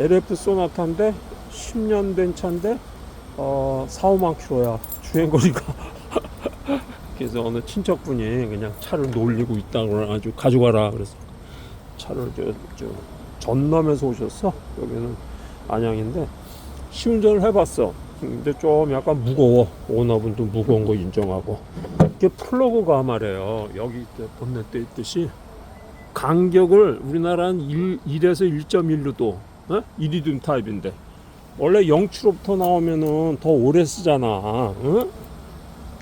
LF 소나타인데 10년 된 차인데 어, 4, 5만 킬로야 주행거리가. 그래서 어느 친척분이 그냥 차를 놀리고 있다고 그래가지고 가져가라 그래서 차를 저, 저 전남에서 오셨어? 여기는 안양인데 시운전을 해봤어. 근데 좀 약간 무거워. 오너분도 무거운 거 인정하고. 이게 플러그가 말이에요. 여기 이제 본넷에 있듯이 간격을 우리나라는 1, 1에서 1.1로도 어? 이리듐 타입인데. 원래 0km부터 나오면은 더 오래 쓰잖아. 어?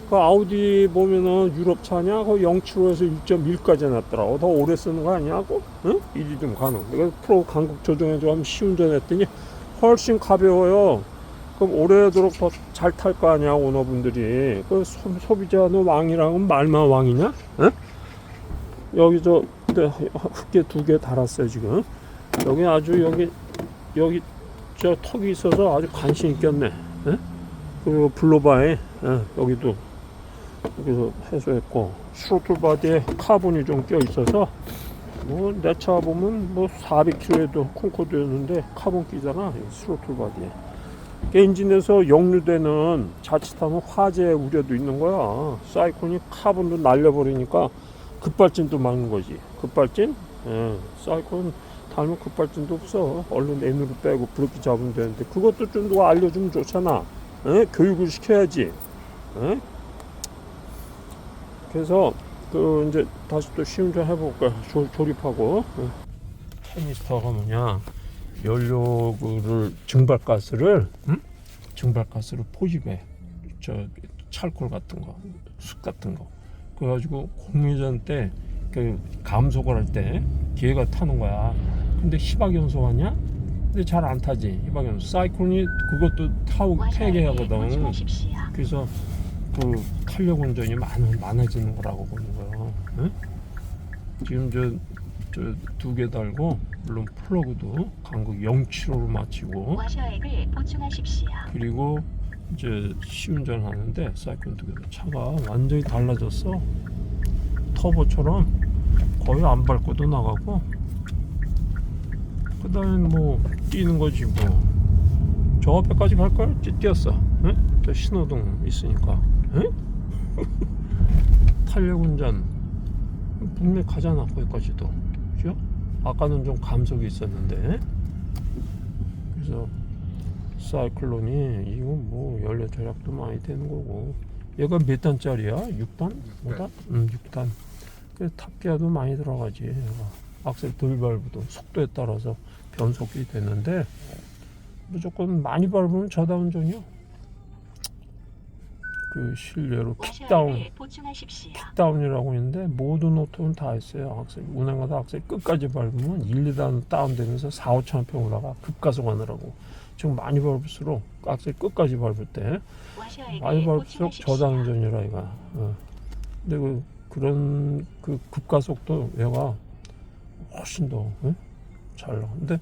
그 아우디 보면은 유럽 차냐? 그 0km에서 1.1까지 해놨더라고. 더 오래 쓰는 거 아니냐고 응? 이리듐 가능 프로 간격 조정해줘 하면 시운전 했더니 훨씬 가벼워요. 그럼 오래도록 더 잘 탈 거 아니야 오너분들이. 그 소, 소비자는 왕이랑은 말만 왕이냐? 응? 여기 저 흙게 두 개 달았어요 지금. 여기 아주 여기 여기 저 턱이 있어서 아주 관심 있겠네 예? 그리고 블로바에 예, 여기도 여기서 해소했고 스로틀 바디에 카본이 좀 껴 있어서 뭐 내 차 보면 뭐 400km에도 콩코드였는데 카본 끼잖아 이 스로틀 바디에 그 엔진에서 역류되는 자칫하면 화재 우려도 있는 거야 사이콘이 카본도 날려버리니까 급발진도 막는 거지. 급발진? 예, 사이콘 닮은 급발진도 없어. 얼른 N으로 빼고 브레이크 잡으면 되는데 그것도 좀 누가 알려주면 좋잖아. 예? 교육을 시켜야지. 예? 그래서 그 이제 다시 또 시운전 해볼까 조, 조립하고 예. 테미스터가 뭐냐 연료를 증발가스를 응? 증발가스를 포집해 저 찰콜 같은 거 숯 같은 거 그래가지고 공유전 때 그 감속을 할 때 기회가 타는 거야. 근데 희박연소 하냐? 근데 잘 안 타지. 희박연소. 사이클론이 그것도 타고 타게 하거든. 그래서 그 탄력 운전이 많아, 많아지는 거라고 보는 거야. 응? 지금 저저두개 달고 물론 플러그도 간극 0km로 맞추고. 그리고 이제 시운전 하는데 사이클 두 개도 차가 완전히 달라졌어. 터보처럼 거의 안 밟고도 나가고 그 다음에 뭐 뛰는 거지 뭐. 저 앞에까지 갈걸? 뛰- 뛰었어. 응? 저 신호등 있으니까. 응? 탄력 운전 분명히 가잖아 거기까지도. 그죠? 아까는 좀 감속이 있었는데. 그래서 사이클론이 이거 뭐 연료 절약도 많이 되는 거고 얘가 몇 단짜리야? 6단? 5단? 응 6단 그래서 탑기아도 많이 들어가지 얘가. 악셀 덜 밟아도 속도에 따라서 변속이 되는데 무조건 많이 밟으면 저다운전이야 그 실내로 킥다운 와셔액을 보충하십시오. 다운이라고 있는데 모든 오토는 다 있어요. 악셀 운행하다 악셀 끝까지 밟으면 1, 2단 다운되면서 4, 5천 평 올라가 급가속하느라고 지금 많이 밟을수록 악셀 끝까지 밟을 때 많이 밟을수록. 저당전이라 이가. 어. 근데 그 그런 그 급가속도 얘가 훨씬 더 응? 잘 나. 근데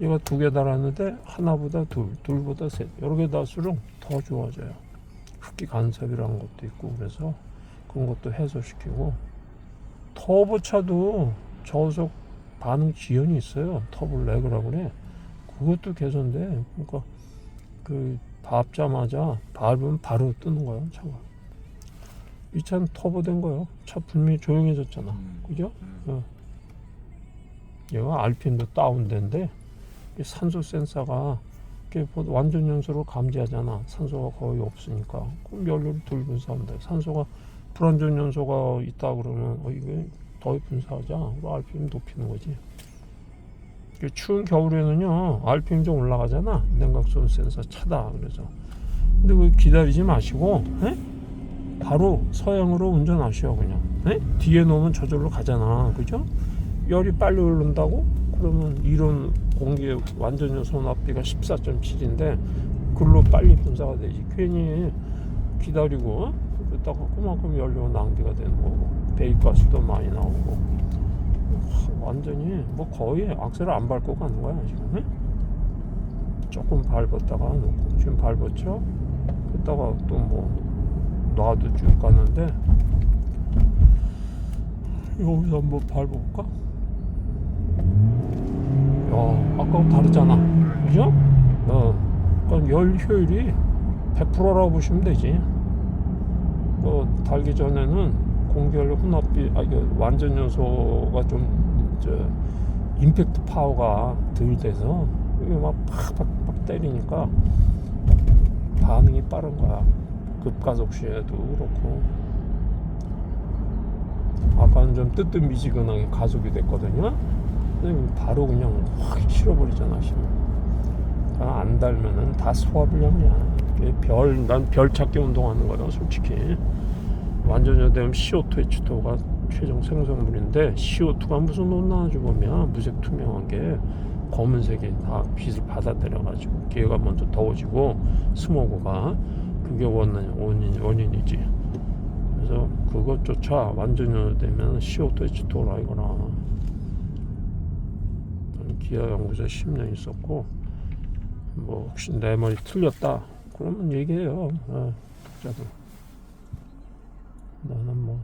얘가 두 개 달았는데 하나보다 둘, 둘보다 셋 여러 개 달수록 더 좋아져요. 흡기 간섭이라는 것도 있고 그래서 그런 것도 해소시키고 터보차도 저속 반응 지연이 있어요. 터보 레그라고 그래. 그것도 개선돼. 그러니까 그 밟자마자 밟으면 바로 뜨는 거예요, 차가. 이 차는 터보된 거예요. 차 분명히 조용해졌잖아. 그죠? 어. 얘가 RPM도 다운된데 이 산소 센서가 뭐 완전 연소로 감지하잖아. 산소가 거의 없으니까. 그럼 연료를 덜 분사한다. 산소가 불완전 연소가 있다 그러면 어 이게 더 분사하자. RPM 높이는 거지. 그 추운 겨울에는요 RPM 좀 올라가잖아. 냉각수 센서 차다 그래서. 근데 그 기다리지 마시고 에? 바로 서양으로 운전하시오 그냥. 에? 뒤에 놓으면 저절로 가잖아. 그죠? 열이 빨리 오른다고? 그러면 이론 공기 완전 연소 납비가 14.7인데 글로 빨리 분사가 되지. 괜히 기다리고 그러다가 그만큼 연료 낭비가 되는 거고 배기가스도 많이 나오고 하, 완전히 뭐 거의 악셀을 안 밟고 가는 거야 지금. 에? 조금 밟았다가 놓고 지금 밟았죠? 그러다가 또 뭐 놔도 쭉 가는데 여기서 한번 밟아볼까? 야, 아까하고 다르잖아. 그죠? 어, 그러니까 열 효율이 100%라고 보시면 되지. 뭐 달기 전에는 공기열 혼합비, 아 이게 완전 요소가 좀 저, 임팩트 파워가 덜 돼서 이게 막 팍팍팍 때리니까 반응이 빠른 거야. 급가속 시에도 그렇고. 아까는 좀 뜨뜻미지근하게 가속이 됐거든요. 바로 그냥 확 실어버리잖아, 힘을. 그러니까 안 달면은 다 소화불량이야. 별, 난 별 찾기 운동하는 거야, 솔직히. 완전히 되면 CO2, H2가 최종 생성물인데 CO2가 무슨 못 나와주고 보면 무색 투명한 게 검은색이 다 빛을 받아들여가지고 기회가 먼저 더워지고 스모그가 그게 원인, 원인, 원인이지. 그래서 그것조차 완전히 되면 CO2, H2라 이거나 기아 연구소에 10년 있었고 뭐 혹시 내 말이 틀렸다 그러면 얘기해요. 어, 저도 나는 뭐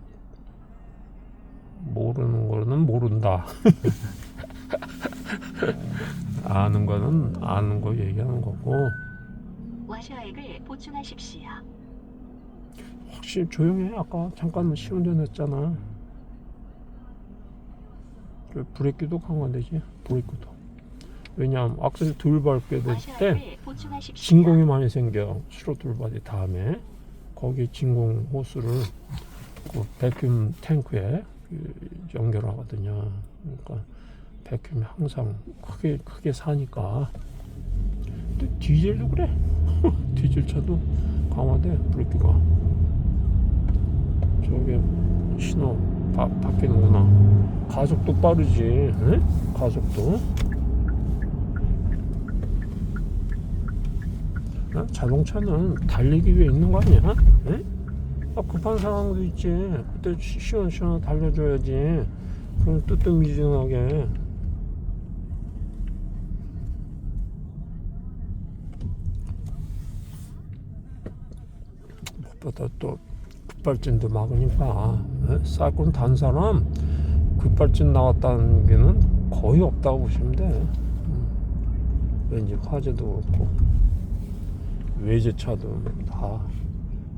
모르는 거는 모른다. 아는 거는 아는 거 얘기하는 거고 와샤액을 보충하십시오. 확실히 조용해. 아까 잠깐만 시운전 했잖아. 저 브레이크도 강화되지. 브레이크도. 왜냐하면 악셀 덜 밟게 될 때. 진공이 많이 생겨. 스로틀 바디 다음에 거기에 진공 호스를 그 백큐ම් 탱크에 그 연결하거든요. 그러니까 백큐이 항상 크게 크게 사니까. 근데 디젤도 그래. 디젤 차도 강화돼 브레이크가. 저게 신호 바, 바뀌는구나. 가속도 빠르지. 에? 가속도. 어? 자동차는 달리기 위해 있는 거 아니야? 에? 아, 급한 상황도 있지. 그때 시- 시원시원 달려줘야지. 그럼 뜨뜻미지근하게. 무엇보다 또 급발진도 막으니까 에? 사건 단 사람 급발진 나왔다는 게는 거의 없다고 보시면 돼. 음. 왠지 화재도 그렇고 외제차도 다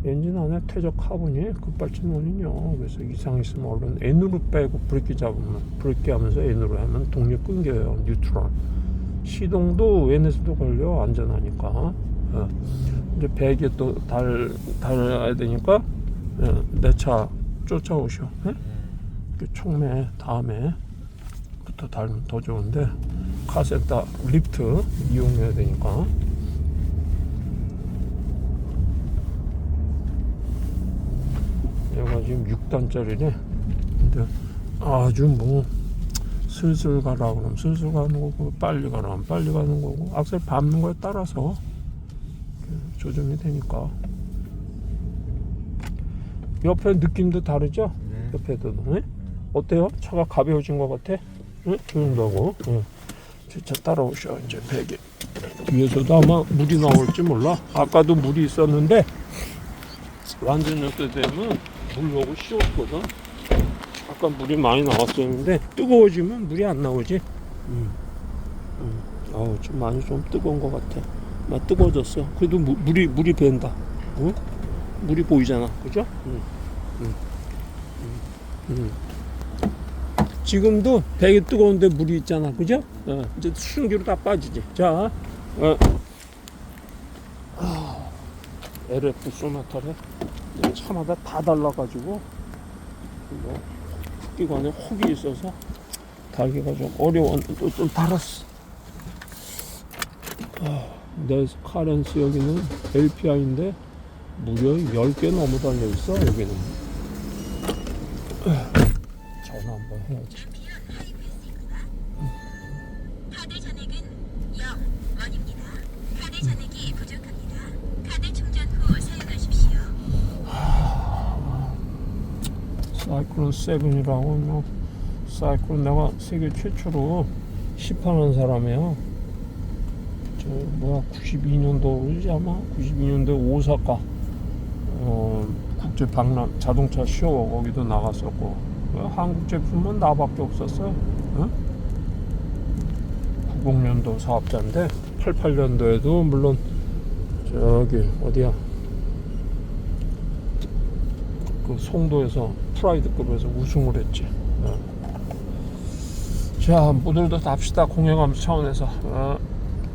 엔진 안에 퇴적 카본이 급발진 원인이요. 그래서 이상 있으면 얼른 N으로 빼고 브레이크 잡으면 브레이크 하면서 N으로 하면 동력 끊겨요. 뉴트럴. 시동도 N에서도 걸려 안전하니까. 어. 이제 배기에 또 달, 달아야 되니까 어, 내 차 쫓아오셔. 예? 그 총매 다음에 부터 달면 더 좋은데 카센터 리프트 이용해야 되니까 얘가 지금 6단짜리네 근데 아주 뭐 슬슬 가라 그러면 슬슬 가는 거고 빨리 가라 하면 빨리 가는 거고 악셀 밟는 거에 따라서 이렇게 조정이 되니까 옆에 느낌도 다르죠? 네. 옆에도 네? 어때요? 차가 가벼워진 것 같아? 응? 조용하고 응. 자 따라오셔 이제 베개 뒤에서도 아마 물이 나올지 몰라 아까도 물이 있었는데 완전 이렇게 되면 물 오고 씌웠거든 아까 물이 많이 나왔었는데 뜨거워지면 물이 안 나오지 음. 음. 아우 좀 많이 좀 뜨거운 것 같아 나 뜨거워졌어 그래도 무, 물이 물이 밴다 응? 물이 보이잖아 그죠? 응. 응. 응. 응. 지금도 배기 뜨거운데 물이 있잖아 그죠? 어, 이제 수증기로 다 빠지지 자 어. 아, LF 소나타래 차마다 다 달라가지고 이거 기관에 혹이 있어서 달기가 좀 어려웠는데 또좀 달았어 아, 내 카렌스 여기는 LPI인데 무려 10개 넘어 달려있어 여기는 전화 한번 해야지 카드 잔액은 0원입니다. 카드 잔액이 부족합니다. 카드 충전 후 사용하십시오. 사이클론 세븐이라고 뭐 사이클론 내가 세계 최초로 시판한 사람이야. 저 뭐야 92년도지 아마 92년도 오사카 어, 국제 박람 자동차 쇼 거기도 나갔었고 어, 한국 제품은 나밖에 없었어. 어? 90년도 사업자인데 88년도에도 물론 저기 어디야 그 송도에서 프라이드급에서 우승을 했지. 어. 자 오늘도 답시다 공영함 차원에서. 어.